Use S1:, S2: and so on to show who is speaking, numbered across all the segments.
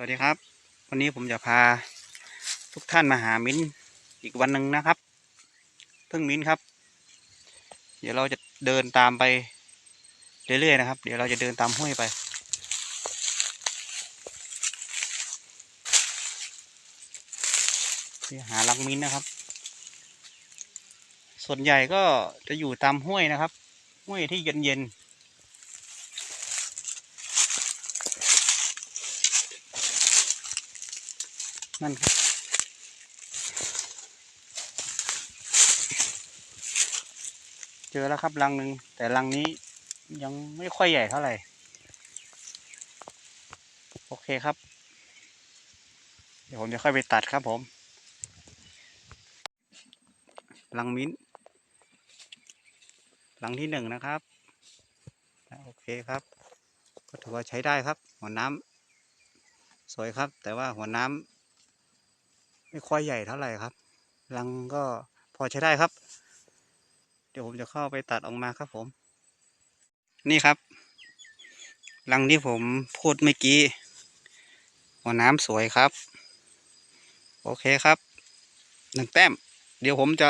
S1: สวัสดีครับ วันนี้ผมจะพาทุกท่านมาหามิ้นอีกวันหนึ่งนะครับ เพิ่งมิ้นครับ เดี๋ยวเราจะเดินตามไปเรื่อยๆนะครับ เดี๋ยวเราจะเดินตามห้วยไปนี่หาลังมิ้นนะครับ ส่วนใหญ่ก็จะอยู่ตามห้วยนะครับ ห้วยที่เย็นๆ นั่นครับเจอแล้วครับรังหนึ่งแต่รังนี้ยังไม่ค่อยใหญ่เท่าไหร่ โอเคครับ เดี๋ยวผมจะค่อยไปตัดครับผมรังมิ้นรังที่หนึ่งนะครับโอเคครับ ก็ถือว่าใช้ได้ครับ หัวน้ำสวยครับ แต่ว่าหัวน้ำ ไม่ค่อยใหญ่เท่าไหร่ครับ รังก็พอใช้ได้ครับ เดี๋ยวผมจะเข้าไปตัดออกมาครับผม นี่ครับ รังที่ผมพูดเมื่อกี้หัวน้ำสวยครับ โอเคครับ หนึ่งแต้ม เดี๋ยวผมจะ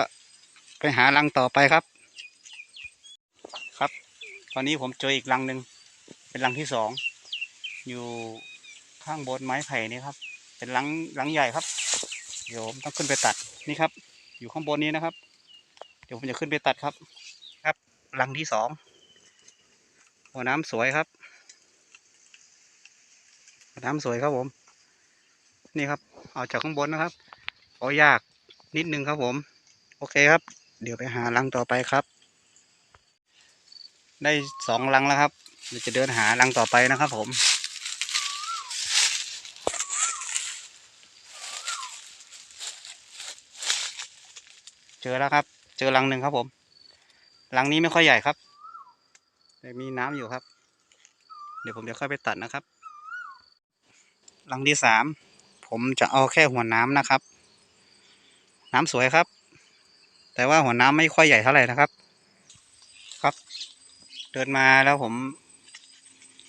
S1: ไปหารังต่อไปครับ ครับ ตอนนี้ผมเจออีกรังหนึ่งเป็นรังที่สองอยู่ข้างบนไม้ไผ่นี่ครับ เป็นรังรังใหญ่ครับ เดี๋ยวผมต้องขึ้นไปตัดนี่ครับ อยู่ข้างบนนี้นะครับ เดี๋ยวผมจะขึ้นไปตัดครับ ครับรังที่สองหัวน้ำสวยครับหัวน้ำสวยครับผม นี่ครับ เอาจากข้างบนนะครับขอยากนิดนึงครับผม โอเคครับ เดี๋ยวไปหารังต่อไปครับ ได้สองรังแล้วครับเดี๋ยวจะเดินหารังต่อไปนะครับผม เจอแล้วครับ เจอรังหนึ่งครับผมรังนี้ไม่ค่อยใหญ่ครับ แต่มีน้ำอยู่ครับ เดี๋ยวผมจะค่อยไปตัดนะครับรังที่สามผมจะเอาแค่หัวน้ำนะครับ น้ำสวยครับ แต่ว่าหัวน้ำไม่ค่อยใหญ่เท่าไหร่นะครับ ครับ เดินมาแล้วผม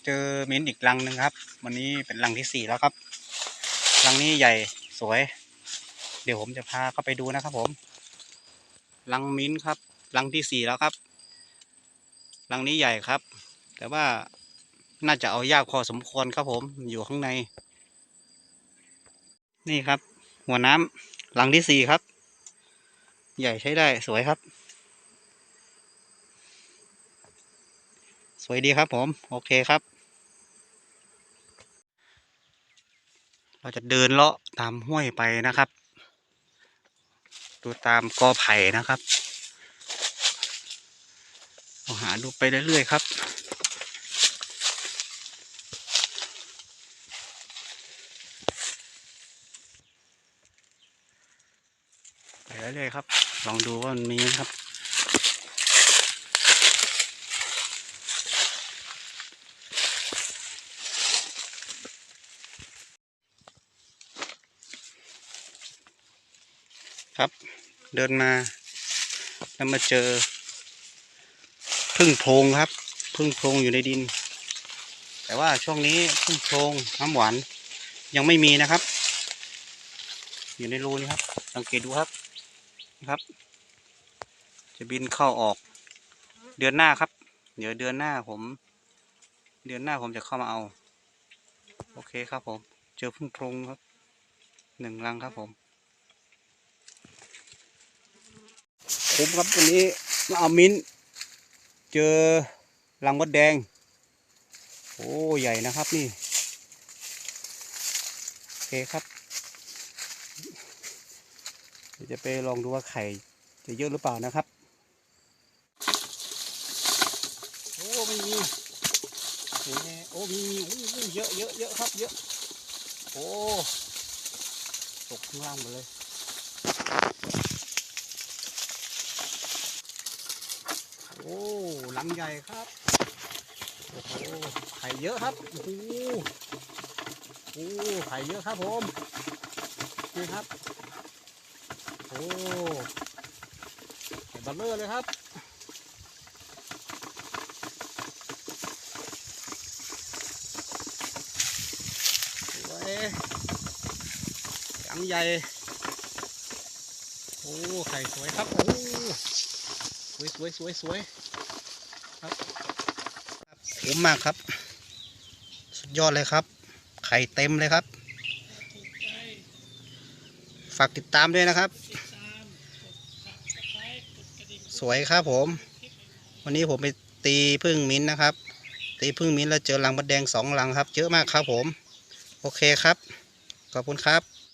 S1: เจอมิ้นอีกรังหนึ่งครับ วันนี้เป็นรังที่สี่แล้วครับรังนี้ใหญ่สวย เดี๋ยวผมจะพาเข้าไปดูนะครับผม รังมิ้นท์ครับรังที่สี่แล้วครับรังนี้ใหญ่ครับ แต่ว่าน่าจะเอายากพอสมควรครับผมอยู่ข้างใน นี่ครับ หัวน้ำหลังที่สี่ครับ ใหญ่ใช้ได้สวยครับ สวยดีครับผม โอเคครับ เราจะเดินเลาะตามห้วยไปนะครับ ดูตามกอไผ่นะครับเราหาดูไปเรื่อยๆครับ ไปเรื่อยๆครับ ลองดูว่ามันมีครับครับ เดินมา แล้วมาเจอ พึ่งโพรงครับ พึ่งโพรงอยู่ในดิน แต่ว่าช่วงนี้พึ่งโพรงน้ำหวานยังไม่มีนะครับ อยู่ในรูนี่ครับ สังเกตดูครับนะครับ จะบินเข้าออก เดือนหน้าครับ เดี๋ยวเดือนหน้าผม เดือนหน้าผมจะเข้ามาเอา โอเคครับผม เจอพึ่งโพรงครับหนึ่งรังครับผม ผมครับวันนี้มาเอามิ้น เจอรังมดแดง โอ้ใหญ่นะครับนี่โอเคครับเดี๋ยวจะไปลองดูว่าไข่จะเยอะหรือเปล่านะครับ โอ้ไม่มีโอ้มีโอ้โหเยอะเยอะเยอะครับเยอะ โอ้ตกข้างล่างหมดเลย อ้หลังใหญ่ครับ โอ้โหไข่เยอะครับ โอ้โหโอ้ไข่เยอะครับผม นี่ครับ โอ้ไข่บัลเลอร์เลยครับสวยยังใหญ่ โอ้ ไข่สวยครับ โอ้ วยสวยสวยสวยครับคุ้มมากครับ สุดยอดเลยครับ ไข่เต็มเลยครับ ฝากติดตามด้วยนะครับ สวยครับผม วันนี้ผมไปตีพึ่งมิ้นนะครับ ตีพึ่งมิ้นแล้วเจอรังมดแดงสองรังครับ เยอะมากครับผม โอเคครับ ขอบคุณครับ